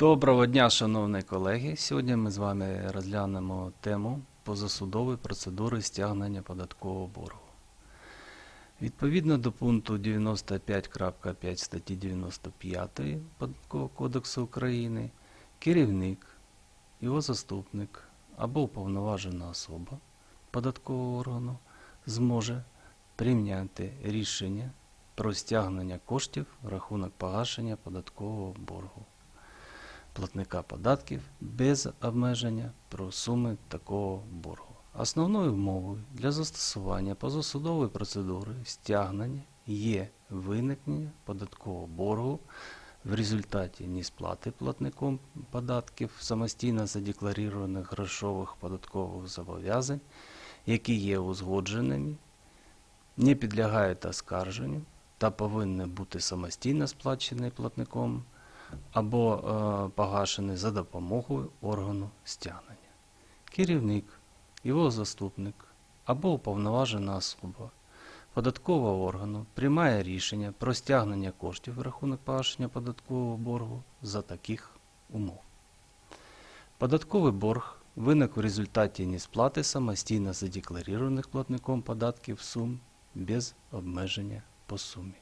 Доброго дня, шановні колеги. Сьогодні ми з вами розглянемо тему позасудової процедури стягнення податкового боргу. Відповідно до пункту 95.5 статті 95 Податкового кодексу України, керівник, його заступник або уповноважена особа податкового органу зможе прийняти рішення про стягнення коштів в рахунок погашення податкового боргу платника податків без обмеження про суми такого боргу. Основною вмовою для застосування позасудової процедури стягнення є виникнення податкового боргу в результаті несплати платником податків самостійно задекларованих грошових податкових зобов'язань, які є узгодженими, не підлягають оскарженню та повинні бути самостійно сплачені платником або е, погашений за допомогою органу стягнення. Керівник, його заступник або уповноважена особа податкового органу приймає рішення про стягнення коштів в рахунок погашення податкового боргу за таких умов. Податковий борг виник в результаті несплати самостійно задекларованих платником податків сум без обмеження по сумі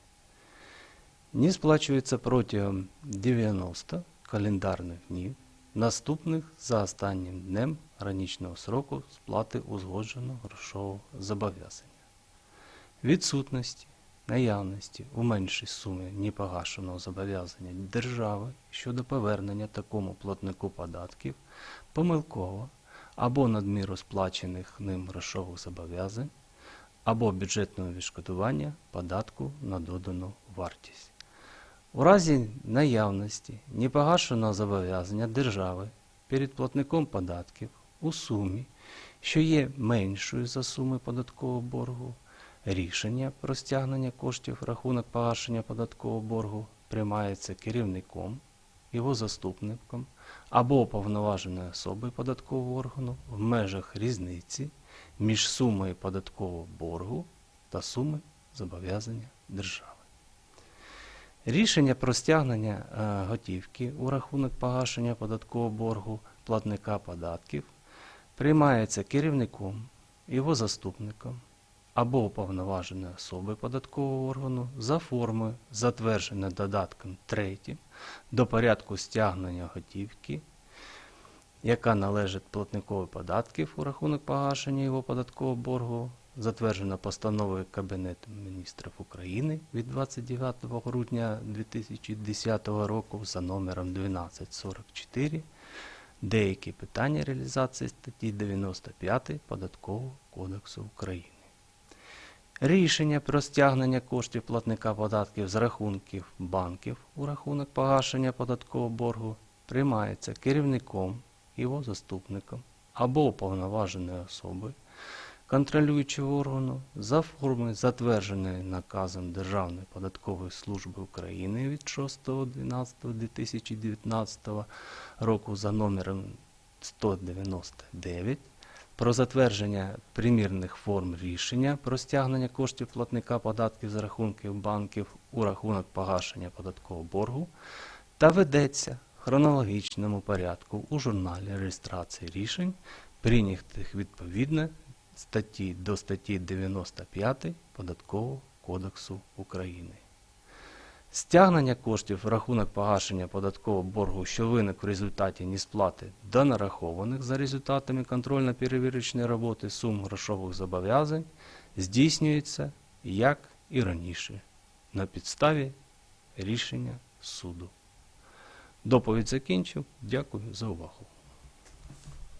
не сплачується протягом 90 календарних днів, наступних за останнім днем граничного сроку сплати узгодженого грошового зобов'язання. Відсутності, наявності у меншій сумі непогашеного зобов'язання держави щодо повернення такому платнику податків помилково або надміру сплачених ним грошових зобов'язань, або бюджетного відшкодування податку на додану вартість. У разі наявності непогашеного зобов'язання держави перед платником податків у сумі, що є меншою за суми податкового боргу, рішення про стягнення коштів рахунок погашення податкового боргу приймається керівником, його заступником або уповноваженою особою податкового органу в межах різниці між сумою податкового боргу та сумою зобов'язання держави. Рішення про стягнення е, готівки у рахунок погашення податкового боргу платника податків приймається керівником, його заступником або уповноваженою особою податкового органу за формою, затвердженою додатком 3 до порядку стягнення готівки, яка належить платникові податків у рахунок погашення його податкового боргу затверджена постановою Кабінету міністрів України від 29 грудня 2010 року за номером 1244 деякі питання реалізації статті 95 Податкового кодексу України. Рішення про стягнення коштів платника податків з рахунків банків у рахунок погашення податкового боргу приймається керівником, його заступником або уповноваженою особою контролюючого органу за формою, затвердженої наказом Державної податкової служби України від 6.12.2019 року за номером 199 про затвердження примірних форм рішення про стягнення коштів платника податків з рахунків банків у рахунок погашення податкового боргу та ведеться в хронологічному порядку у журналі реєстрації рішень, прийнятих відповідно статті до статті 95 Податкового кодексу України. Стягнення коштів в рахунок погашення податкового боргу, що виник в результаті несплати до нарахованих за результатами контрольно-перевірочної роботи сум грошових зобов'язань здійснюється, як і раніше, на підставі рішення суду. Доповідь закінчив. Дякую за увагу.